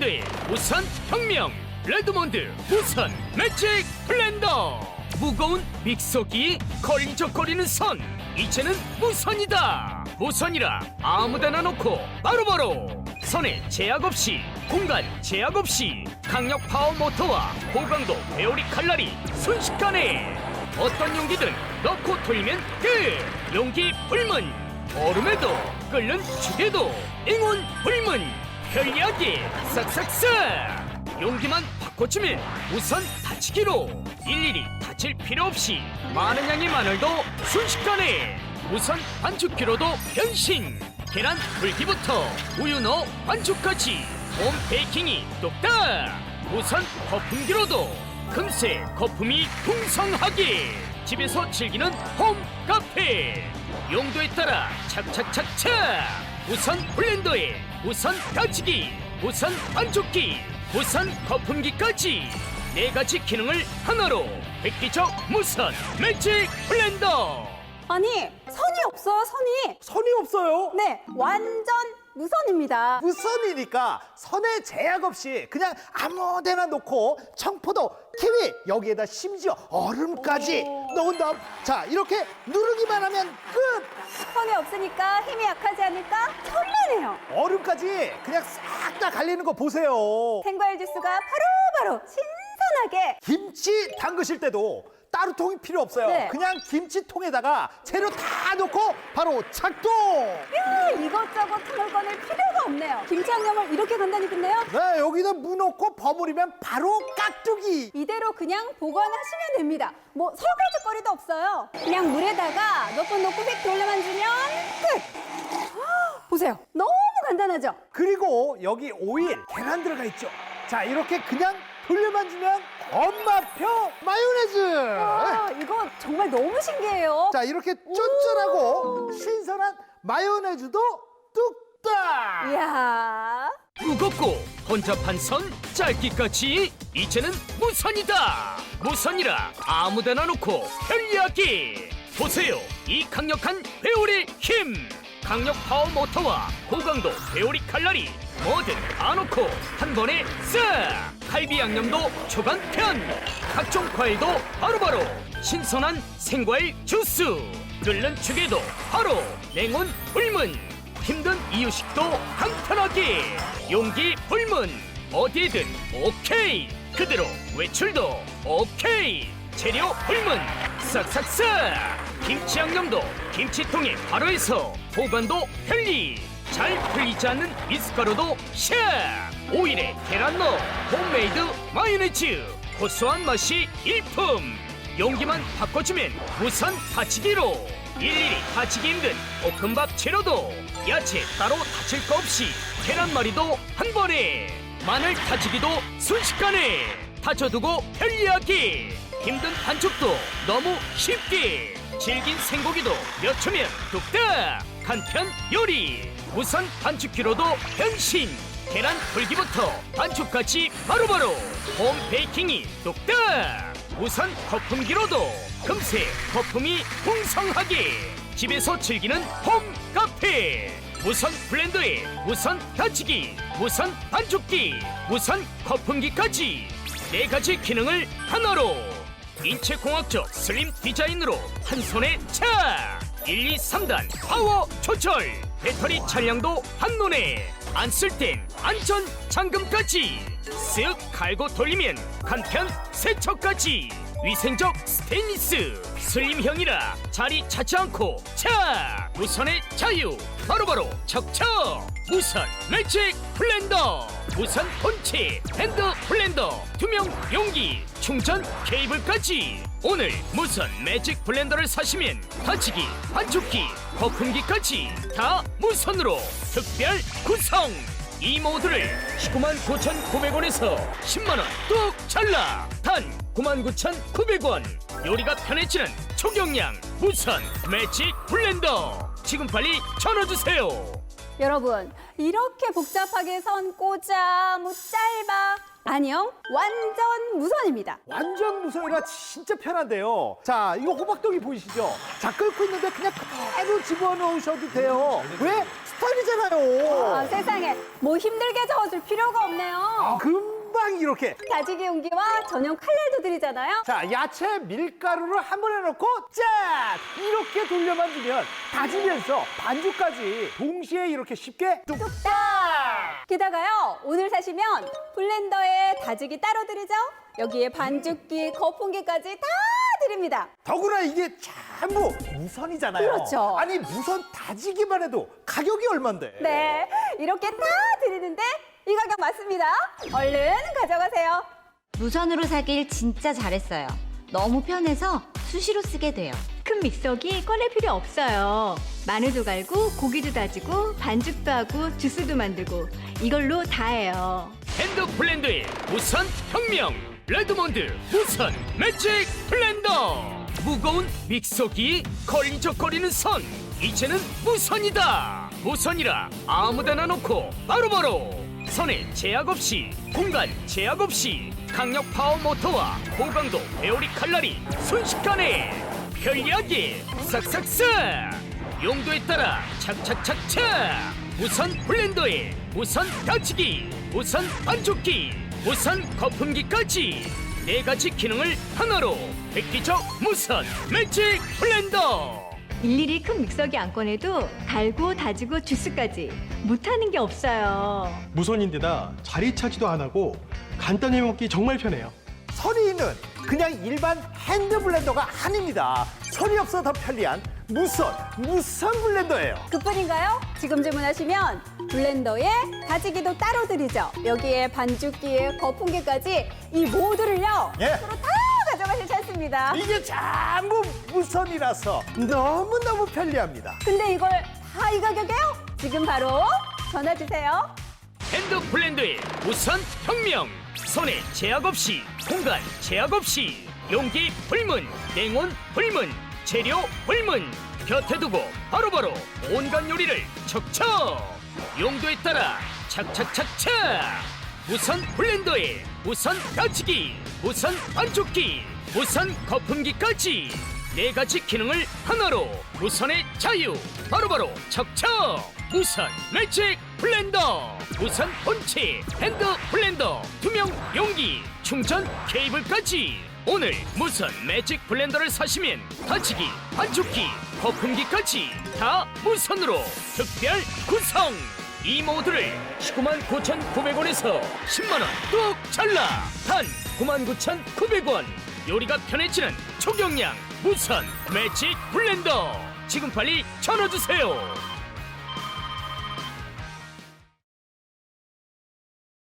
블렌드의 무선 혁명 레드몬드 무선 매직 블렌더. 무거운 믹서기 걸리적거리는 선 이제는 무선이다. 무선이라 아무데나 놓고 바로 바로 선에 제약 없이 공간 제약 없이 강력 파워 모터와 고강도 배오리 칼날이 순식간에 어떤 용기든 넣고 돌리면 끝. 용기 불문 얼음에도 끓는 죽에도 eng온 불문 편리하게 싹싹싹 용기만 바꿔주면 우선 다치기로. 일일이 다칠 필요 없이 많은 양의 마늘도 순식간에 우선 반죽기로도 변신. 계란 불기부터 우유 넣어 반죽까지. 홈 베이킹이 뚝딱. 우선 거품기로도 금세 거품이 풍성하게. 집에서 즐기는 홈 카페. 용도에 따라 착착착착. 우선 블렌더에 우선 다지기 우선 반죽기 우선 거품기까지. 네 가지 기능을 하나로. 획기적 무선 매직 블렌더. 아니 선이 없어요 선이. 선이 없어요. 네 완전 무선입니다 무선이니까 선에 제약 없이 그냥 아무 데나 놓고 청포도, 키위 여기에다 심지어 얼음까지 넣은 다음 자 이렇게 누르기만 하면 끝. 선이 없으니까 힘이 약하지 않을까 설레네요 얼음까지 그냥 싹 다 갈리는 거 보세요. 생과일 주스가 바로바로 신선하게 김치 담그실 때도 따로 통이 필요 없어요. 네. 그냥 김치통에다가 재료 다 넣고 바로 작동. 야, 이것저것 틈을 꺼낼 필요가 없네요 김치 양념을 이렇게 간단히 끝내요 네, 여기다 무 넣고 버무리면 바로 깍두기. 이대로 그냥 보관하시면 됩니다 뭐 설거지 거리도 없어요 그냥 물에다가 몇 번 넣고 휙 돌려만 주면 끝 아, 보세요 너무 간단하죠 그리고 여기 오일, 계란 들어가 있죠. 자, 이렇게 그냥 돌려만 주면 엄마표 마요네즈. 와, 이거 정말 너무 신기해요. 자, 이렇게 쫀쫀하고 신선한 마요네즈도 뚝딱. 이야. 무겁고 혼잡한 선 짧기까지 이제는 무선이다 무선이라 아무데나 놓고 편리하게 보세요 이 강력한 배우리 힘 강력 파워 모터와 고강도 배우리 칼날이 뭐든 다 놓고 한 번에 싹 갈비 양념도 초간편! 각종 과일도 바로바로! 신선한 생과일 주스! 끓는 죽에도 바로 냉온 불문! 힘든 이유식도 간편하게 용기 불문! 어디에든 오케이! 그대로 외출도 오케이! 재료 불문! 싹싹싹! 김치 양념도 김치통에 바로 해서 보관도 편리 잘 풀리지 않는 미숫가루도 샥 오일에 계란 넣어 홈메이드 마요네즈! 고소한 맛이 일품! 용기만 바꿔주면 무선 다치기로! 일일이 다치기 힘든 볶음밥 재료도 야채 따로 다칠 거 없이 계란말이도 한 번에! 마늘 다지기도 순식간에! 다져두고 편리하게 힘든 반죽도 너무 쉽게! 질긴 생고기도 몇 초면 뚝딱! 간편 요리 무선 반죽기로도 변신. 계란 불기부터 반죽까지 바로바로. 홈 베이킹이 뚝딱 우선 거품기로도 금세 거품이 풍성하게. 집에서 즐기는 홈 카페. 무선 블렌더에 무선 다치기. 무선 반죽기. 무선 거품기까지. 네 가지 기능을 하나로. 인체공학적 슬림 디자인으로 한 손에 착 1, 2, 3단 파워 조절 배터리 잔량도 한눈에. 안 쓸 땐 안전 잠금까지. 쓱 갈고 돌리면 간편 세척까지. 위생적 스테인리스. 슬림형이라 자리 차지 않고 착 무선의 자유. 바로바로 척척. 무선 매직 블렌더. 무선 본체 핸드 블렌더. 투명 용기 충전 케이블까지. 오늘 무선 매직 블렌더를 사시면 다치기 반죽기 거품기까지 다 무선으로 특별 구성. 이 모드를 19만 9,900원에서 10만원 뚝 잘라. 단 99,900원. 요리가 편해지는 초경량 무선 매직 블렌더. 지금 빨리 전화주세요. 여러분, 이렇게 복잡하게 선 꽂아, 뭐 짧아. 아니요, 완전 무선입니다. 완전 무선이라 진짜 편한데요. 자, 이거 호박떡이 보이시죠? 자, 끓고 있는데 그냥 그대로 집어넣으셔도 돼요. 왜? 스타일이잖아요. 아, 세상에 뭐 힘들게 저어줄 필요가 없네요. 아, 금 방 이렇게. 다지기 용기와 전용 칼날도 드리잖아요. 자, 야채 밀가루를 한 번에 넣고 짠! 이렇게 돌려만 주면 다지면서 반죽까지 동시에 이렇게 쉽게 뚝딱! 게다가요 오늘 사시면 블렌더에 다지기 따로 드리죠. 여기에 반죽기, 거품기까지 다 드립니다. 더구나 이게 전부 무선이잖아요. 그렇죠. 아니, 무선 다지기만 해도 가격이 얼만데? 네, 이렇게 다 드리는데 이 가격 맞습니다. 얼른 가져가세요. 무선으로 사길 진짜 잘했어요. 너무 편해서 수시로 쓰게 돼요. 큰 믹서기 꺼낼 필요 없어요. 마늘도 갈고 고기도 다지고 반죽도 하고 주스도 만들고 이걸로 다 해요. 핸드 블렌더의 무선 혁명 레드몬드 무선 매직 블렌더 무거운 믹서기 걸리적거리는 선 이제는 무선이다 무선이라 아무데나 놓고 바로바로 선에 제약 없이 공간 제약 없이 강력 파워 모터와 고강도 에어리 칼날이 순식간에 편리하게 싹싹싹! 용도에 따라 착착착착! 무선 블렌더에 무선 다치기 무선 반죽기 무선 거품기까지 네 가지 기능을 하나로 획기적 무선 매직 블렌더 일일이 큰 믹서기 안 꺼내도 달고 다지고 주스까지 못하는 게 없어요. 무선인데다 자리 차지도 안 하고 간단히 먹기 정말 편해요. 선이는 그냥 일반 핸드 블렌더가 아닙니다. 선이 없어 더 편리한 무선, 무선 블렌더예요. 그뿐인가요? 지금 주문하시면 블렌더에 다지기도 따로 드리죠. 여기에 반죽기에 거품기까지 이 모두를요. 예. 서로 다 찬스입니다. 이게 전부 무선이라서 너무너무 편리합니다. 근데 이걸 다 이 가격에요? 지금 바로 전화 주세요. 핸드 블렌더의 무선 혁명 손에 제약 없이 공간 제약 없이 용기 불문 냉온 불문 재료 불문 곁에 두고 바로바로 온갖 요리를 척척 용도에 따라 착착착착 무선 블렌더에 무선 다치기 무선 반죽기 무선 거품기까지. 네 가지 기능을 하나로. 무선의 자유. 바로바로 척척. 무선 매직 블렌더. 무선 본체 핸드 블렌더. 투명 용기. 충전 케이블까지. 오늘 무선 매직 블렌더를 사시면 다치기 반죽기 거품기까지 다 무선으로 특별 구성. 이 모드를 19만 9,900원에서 10만 원 뚝 잘라. 단 99,900원 요리가 편해지는 초경량 무선 매직 블렌더 지금 빨리 전화 주세요.